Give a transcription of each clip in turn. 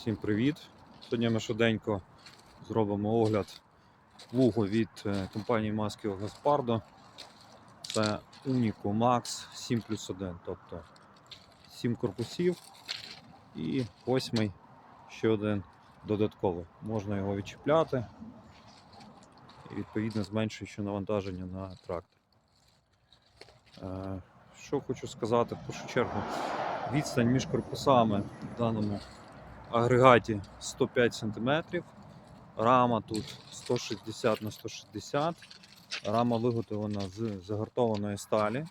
Всім привіт! Сьогодні ми швиденько зробимо огляд плугу від е, компанії Маскіо Гаспардо. Це Unico Max 7 плюс 1, тобто 7 корпусів і восьмий ще один додатковий. Можна його відчіпляти і відповідно зменшуючи навантаження на трактор. Е, Що хочу сказати в першу чергу, відстань між корпусами в даному агрегаті 105 см. Рама тут 160 на 160 Рама виготовлена з загартованої сталі.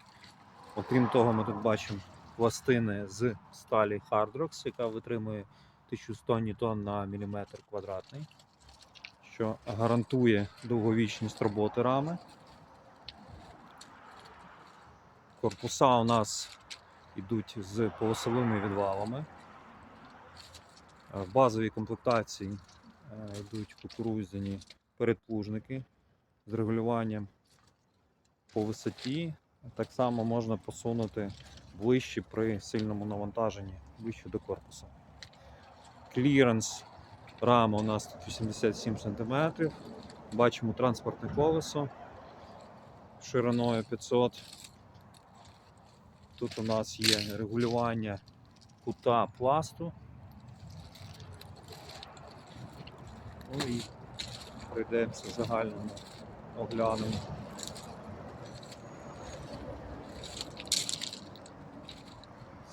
Окрім того, ми тут бачимо пластини з сталі Hardrox, яка витримує 1100 ньютон на міліметр квадратний, що гарантує довговічність роботи рами. Корпуса у нас йдуть з полосовими відвалами. Е, В базовій комплектації е, йдуть кукурудзяні передплужники з регулюванням по висоті. Так само можна посунути ближче при сильному навантаженні вище до корпуса. Кліренс рама у нас тут 87 см. Бачимо транспортне колесо шириною 500. Тут у нас є регулювання кута пласту. Ну і пройдемося загальному оглянемо.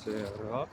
Це агрегат.